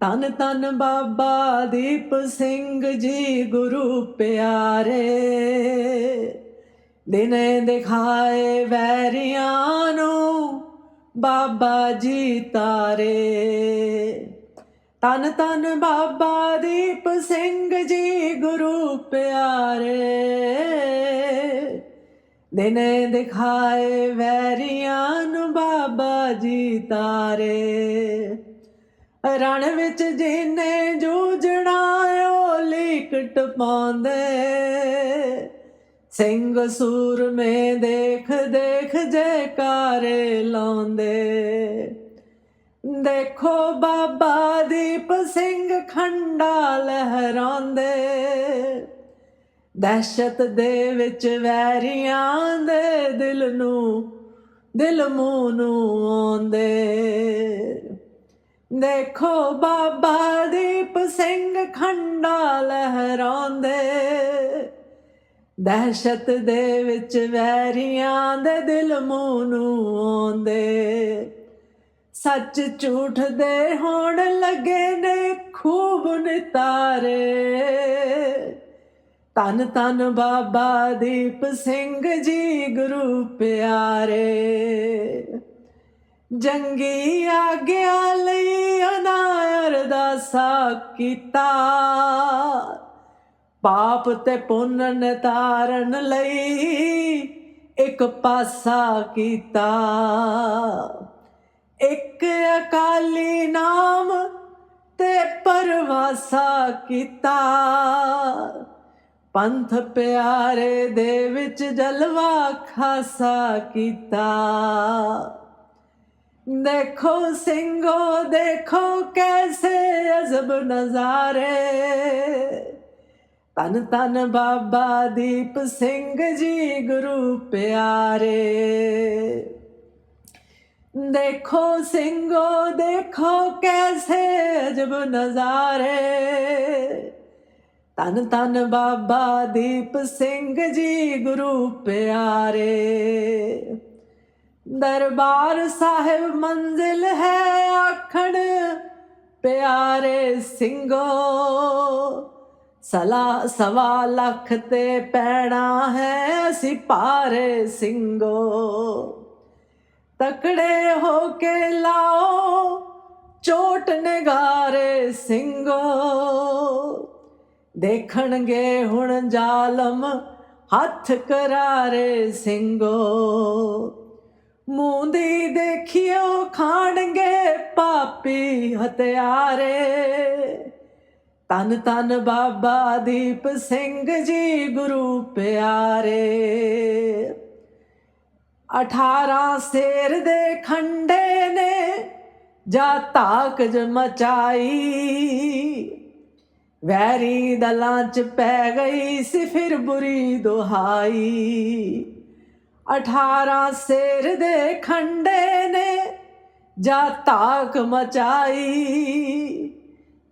ਤਨ ਤਨ ਬਾਬਾ ਦੀਪ ਸਿੰਘ ਜੀ ਗੁਰੂ ਪਿਆਰੇ। ਦਿਨੇ ਦਿਖਾਏ ਵੈਰੀਆਂ ਨੂੰ ਬਾਬਾ ਜੀ ਤਾਰੇ। ਤਨ ਤਨ ਬਾਬਾ ਦੀਪ ਸਿੰਘ ਜੀ ਗੁਰੂ ਪਿਆਰੇ। ਦਿਨੇ ਦਿਖਾਏ ਵੈਰੀਆਂ ਨੂੰ ਬਾਬਾ ਜੀ ਤਾਰੇ। ਰਣ ਵਿੱਚ ਜਿਨੇ ਜੂਝਣਾ ਓ ਲਿਕਟ ਪਾਉਂਦੇ ਸਿੰਘ ਸੂਰਮੇ ਦੇਖ ਦੇਖ ਜੈਕਾਰੇ ਲਾਉਂਦੇ ਦੇਖੋ ਬਾਬਾ ਦੀਪ ਸਿੰਘ ਖੰਡਾ ਲਹਿਰਾਉਂਦੇ ਦਹਿਸ਼ਤ ਦੇ ਵਿੱਚ ਵੈਰੀਆਂ ਦੇ ਦਿਲ ਨੂੰ, ਦਿਲ ਮੂੰਹ ਨੂੰ ਆਉਂਦੇ ਦੇਖੋ ਬਾਬਾ ਦੀਪ ਸਿੰਘ ਖੰਡਾ ਲਹਿਰਾਉਂਦੇ। ਦਹਿਸ਼ਤ ਦੇ ਵਿੱਚ ਵੈਰੀਆਂ ਦੇ ਦਿਲ ਮੂੰਹ ਨੂੰ ਆਉਂਦੇ। ਸੱਚ ਝੂਠ ਦੇ ਹੋਣ ਲੱਗੇ ਨੇ ਖੂਬ ਨਿਤਾਰੇ। ਤਨ ਤਨ ਬਾਬਾ ਦੀਪ ਸਿੰਘ ਜੀ ਗੁਰੂ ਪਿਆਰੇ। ਜੰਗੀ ਆਗਿਆ ਲਈ ਅਨਾ ਅਰਦਾਸਾ ਕੀਤਾ। ਪਾਪ ਤੇ ਪੁੰਨ ਨਿਤਾਰਨ ਲਈ ਇੱਕ ਪਾਸਾ ਕੀਤਾ। ਇੱਕ ਅਕਾਲੀ ਨਾਮ ਤੇ ਪਰਵਾਸਾ ਕੀਤਾ। ਪੰਥ ਪਿਆਰੇ ਦੇ ਵਿੱਚ ਜਲਵਾ ਖਾਸਾ ਕੀਤਾ। ਦੇਖੋ ਸਿੰਘੋ, ਦੇਖੋ ਕੈਸੇ ਅਜ਼ਬ ਨਜ਼ਾਰੇ। ਤਨ ਤਨ ਬਾਬਾ ਦੀਪ ਸਿੰਘ ਜੀ ਗੁਰੂ ਪਿਆਰੇ। ਦੇਖੋ ਸਿੰਘੋ, ਦੇਖੋ ਕੈਸੇ ਅਜਬ ਨਜ਼ਾਰੇ। ਤਨ ਤਨ ਬਾਬਾ ਦੀਪ ਸਿੰਘ ਜੀ ਗੁਰੂ ਪਿਆਰੇ। ਦਰਬਾਰ ਸਾਹਿਬ ਮੰਜ਼ਿਲ ਹੈ ਆਖਣ, ਪਿਆਰੇ ਸਿੰਘੋ, ਸਲਾ ਸਵਾ ਲੱਖ ਤੇ ਪੈਣਾ ਹੈ ਅਸੀਂ ਪਾਰੇ ਸਿੰਘੋ। ਤਕੜੇ ਹੋ ਕੇ ਲਾਓ ਚੋਟ ਨਿਗਾਰੇ ਸਿੰਘੋ। ਦੇਖਣਗੇ ਹੁਣ ਜ਼ਾਲਮ ਹੱਥ ਕਰਾਰੇ ਸਿੰਘੋ। ਮੂੰਦੀ ਦੇਖਿਓ ਖਾਣਗੇ ਪਾਪੀ ਹਤਿਆਰੇ ਤਨ ਤਨ ਬਾਬਾ ਦੀਪ ਸਿੰਘ ਜੀ ਗੁਰੂ ਪਿਆਰੇ। 18 ਸੇਰ ਦੇ ਖੰਡੇ ਨੇ ਜਾ ਤਾਕ ਮਚਾਈ। ਵੈਰੀ ਦਲਾਂ ਚ ਪੈ ਗਈ ਸੀ ਫਿਰ ਬੁਰੀ ਦੁਹਾਈ। 18 ਸਿਰ ਦੇ ਖੰਡੇ ਨੇ ਜਾ ਤਾਕ ਮਚਾਈ।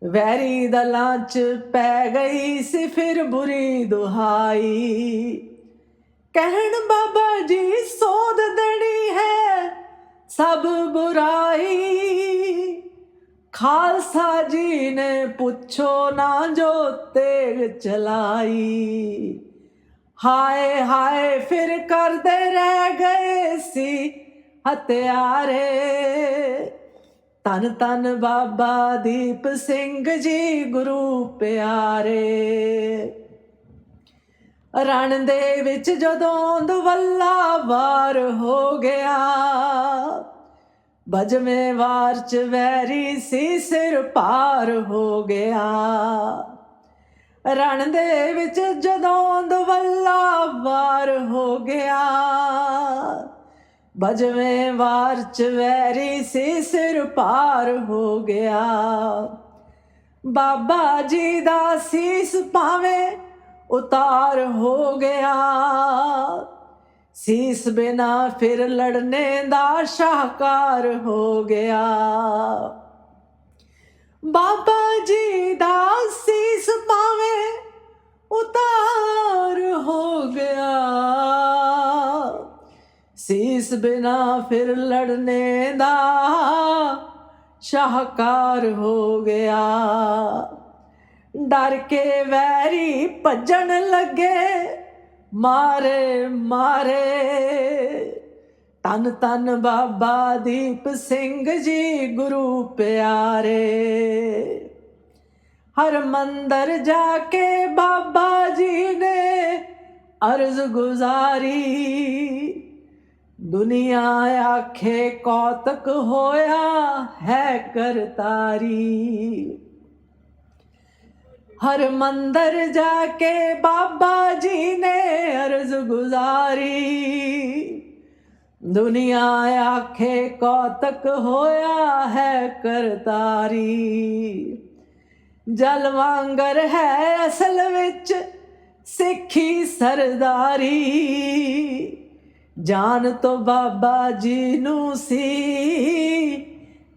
ਵੈਰੀ ਦਲਾਂ ਚ ਪੈ ਗਈ ਸੀ ਫਿਰ ਬੁਰੀ ਦੁਹਾਈ। ਕਹਿਣ ਬਾਬਾ ਜੀ ਸੋਧ ਦੇਣੀ ਹੈ ਸਭ ਬੁਰਾਈ। ਖਾਲਸਾ ਜੀ ਨੇ ਪੁੱਛੋ ਨਾ ਜੋ ਤੇਗ ਚਲਾਈ। ਹਾਏ ਹਾਏ, ਫਿਰ ਕਰਦੇ ਰਹਿ ਗਏ ਸੀ ਹਤਿਆਰੇ ਤਨ ਤਨ ਬਾਬਾ ਦੀਪ ਸਿੰਘ ਜੀ, ਗੁਰੂ ਪਿਆਰੇ। ਰਣ ਦੇ ਵਿੱਚ ਜਦੋਂ ਦਵੱਲਾ ਵਾਰ ਹੋ ਗਿਆ, ਬਜਵੇਂ ਵਾਰ ਚ ਵੈਰੀ ਸੀ ਸਿਰ ਪਾਰ ਹੋ ਗਿਆ। ਰਣ ਦੇ ਵਿੱਚ ਜਦੋਂ ਦਵੱਲਾ ਵਾਰ ਹੋ ਗਿਆ ਬਜਵੇਂ ਵਾਰ ਚ ਵੈਰੀ ਸੀ ਸਿਰ ਪਾਰ ਹੋ ਗਿਆ। ਬਾਬਾ ਜੀ ਦਾ ਸੀਸ ਪਾਵੇਂ ਉਤਾਰ ਹੋ ਗਿਆ, ਸੀਸ ਬਿਨਾ ਫਿਰ ਲੜਨੇ ਦਾ ਸ਼ਾਹਕਾਰ ਹੋ ਗਿਆ। ਬਾਬਾ ਜੀ ਦਾ ਉਤਾਰ ਹੋ ਗਿਆ। ਸੀਸ ਬਿਨਾ ਫਿਰ ਲੜਨੇ ਦਾ ਸ਼ਾਹਕਾਰ ਹੋ ਗਿਆ। ਡਰ ਕੇ ਵੈਰੀ ਭੱਜਣ ਲੱਗੇ, ਮਾਰੇ ਮਾਰੇ। ਤਨ ਤਨ ਬਾਬਾ ਦੀਪ ਸਿੰਘ ਜੀ ਗੁਰੂ ਪਿਆਰੇ। ਹਰ ਮੰਦਰ ਜਾ ਕੇ ਬਾਬਾ ਜੀ ਨੇ ਅਰਜ਼ ਗੁਜ਼ਾਰੀ ਦੁਨੀਆ ਆਖੇ ਕੌਤਕ ਹੋਇਆ ਹੈ ਕਰਤਾਰੀ ਹਰ ਮੰਦਰ ਜਾ ਕੇ ਬਾਬਾ ਜੀ ਨੇ ਅਰਜ਼ ਗੁਜ਼ਾਰੀ ਦੁਨੀਆ ਆਖੇ ਕੌਤਕ ਹੋਇਆ ਹੈ ਕਰਤਾਰੀ ਜਲ ਵਾਂਗਰ ਹੈ ਅਸਲ ਵਿੱਚ ਸਿੱਖੀ ਸਰਦਾਰੀ। ਜਾਨ ਤੋਂ ਬਾਬਾ ਜੀ ਨੂੰ ਸੀ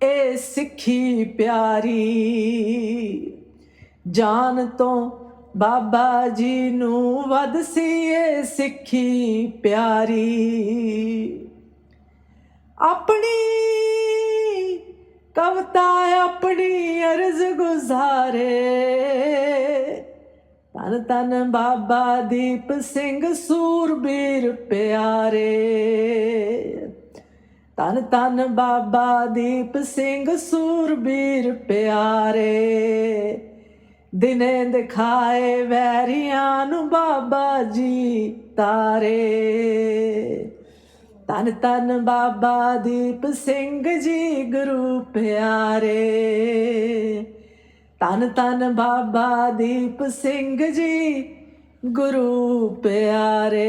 ਇਹ ਸਿੱਖੀ ਪਿਆਰੀ। ਜਾਨ ਤੋਂ ਬਾਬਾ ਜੀ ਨੂੰ ਵੱਧ ਸੀ ਇਹ ਸਿੱਖੀ ਪਿਆਰੀ। ਆਪਣੀ ਕਵਤਾ ਆਪਣੀ ਗੁਜ਼ਾਰੇ ਤਨ ਤਨ ਬਾਬਾ ਦੀਪ ਸਿੰਘ ਸੂਰਬੀਰ ਪਿਆਰੇ। ਤਨ ਤਨ ਬਾਬਾ ਦੀਪ ਸਿੰਘ ਸੂਰਬੀਰ ਪਿਆਰੇ। ਦਿਨੇ ਦਿਖਾਏ ਵੈਰੀਆਂ ਨੂੰ ਬਾਬਾ ਜੀ ਤਾਰੇ। ਤਨ ਤਨ ਬਾਬਾ ਦੀਪ ਸਿੰਘ ਜੀ ਗੁਰੂ ਪਿਆਰੇ। ਤਨ ਤਨ ਬਾਬਾ ਦੀਪ ਸਿੰਘ ਜੀ ਗੁਰੂ ਪਿਆਰੇ।